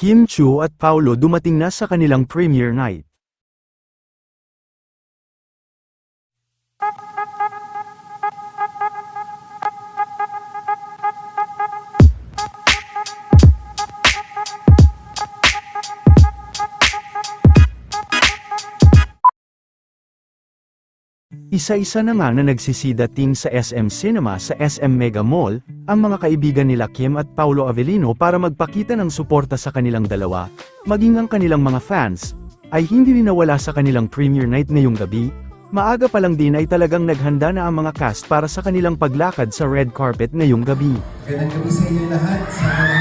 Kim Chu at Paulo dumating na sa kanilang premiere night. Isa-isa na na nagsisida team sa SM Cinema sa SM Mega Mall, ang mga kaibigan nila Kim at Paulo Avellino para magpakita ng suporta sa kanilang dalawa, maging ang kanilang mga fans, ay hindi rin nawala sa kanilang premiere night ngayong gabi, maaga pa lang din ay talagang naghanda na ang mga cast para sa kanilang paglakad sa red carpet ngayong gabi. Ganang gabi sa inyo lahat, sa mga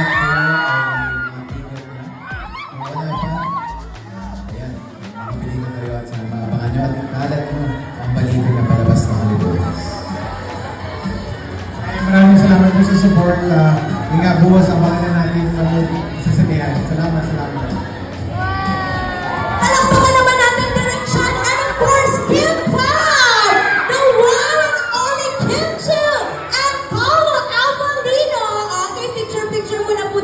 Ayan, mabili ko kayo at sa mga abangan nyo at po sa support. Ah, uh, yung nga buwas, abangan na natin sa sasabihan. Salamat, salamat. Palakpakan naman natin direksyon and course, Kim Pao, the one and only Kim Chu, and Paolo Okay, picture-picture muna po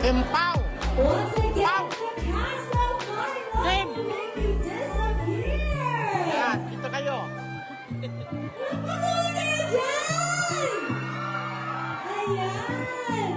Timpaw! Once again, the castle Carnival will make you disappear! Ayan, dito kayo! Napatuloy kayo dyan! Ayan!